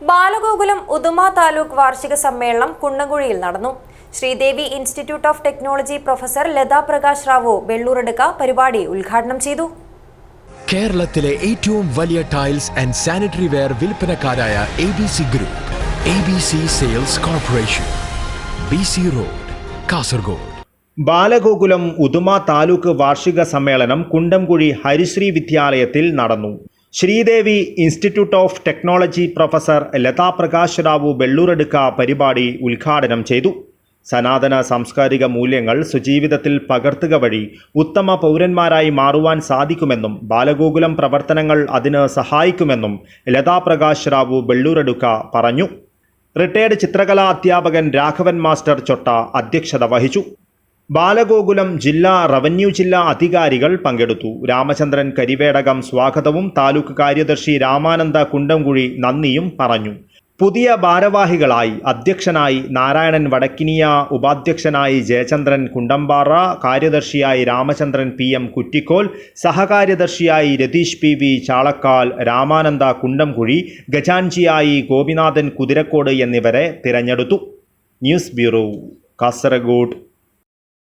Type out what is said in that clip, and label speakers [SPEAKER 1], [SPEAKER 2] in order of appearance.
[SPEAKER 1] ബാലഗോകുലം ഉദുമ താലൂക്ക് വാർഷിക സമ്മേളനം കുന്നംകുഴിയിൽ നടന്നു. Sreedevi institute of technology professor Latha Prakash Rao വെള്ളൂറെടുക്ക പരിപാടി ഉദ്ഘാടനം ചെയ്തു.
[SPEAKER 2] കേരളത്തിലെ ഏറ്റവും വലിയ tiles and sanitary ware വിൽപ്പനക്കാരായ A B C group A B C sales corporation B C road Kasaragod.
[SPEAKER 3] Balagokulam Uduma taluk വാർഷിക സമ്മേളനം കുണ്ടംകുഴി ഹരിശ്രീ വിദ്യാലയത്തിൽ നടന്നു. Sreedevi institute of technology professor Latha Prakash Rao വെള്ളൂരെടുക്ക പരിപാടി ഉദ്ഘാടനം ചെയ്തു. സനാതന സാംസ്കാരിക മൂല്യങ്ങൾ സുജീവിതത്തിൽ പകർത്തുക വഴി ഉത്തമ പൗരന്മാരായി മാറുവാൻ സാധിക്കുമെന്നും ബാലഗോകുലം പ്രവർത്തനങ്ങൾ അതിന് സഹായിക്കുമെന്നും ലതാ പ്രകാശ് റാവു വെള്ളൂരെടുക്ക പറഞ്ഞു. റിട്ടയർഡ് ചിത്രകലാ അധ്യാപകൻ രാഘവൻ മാസ്റ്റർ ചൊട്ട അധ്യക്ഷത വഹിച്ചു. ബാലഗോകുലം ജില്ലാ റവന്യൂ ജില്ലാ അധികാരികൾ പങ്കെടുത്തു. രാമചന്ദ്രൻ കരിവേടകം സ്വാഗതവും താലൂക്ക് കാര്യദർശി രാമാനന്ദ കുണ്ടംകുഴി നന്ദിയും പറഞ്ഞു. പുതിയ ഭാരവാഹികളായി അധ്യക്ഷനായി നാരായണൻ വടക്കിനിയ ഉപാധ്യക്ഷനായി ജയചന്ദ്രൻ കുണ്ടമ്പാറ കാര്യദർശിയായി രാമചന്ദ്രൻ പി എം കുറ്റിക്കോൽ സഹകാര്യദർശിയായി രതീഷ് പി വി ചാളക്കാൽ രാമാനന്ദ കുണ്ടംകുഴി ഗജാൻജിയായി ഗോപിനാഥൻ കുതിരക്കോട് എന്നിവരെ തിരഞ്ഞെടുത്തു. News bureau Kasaragod.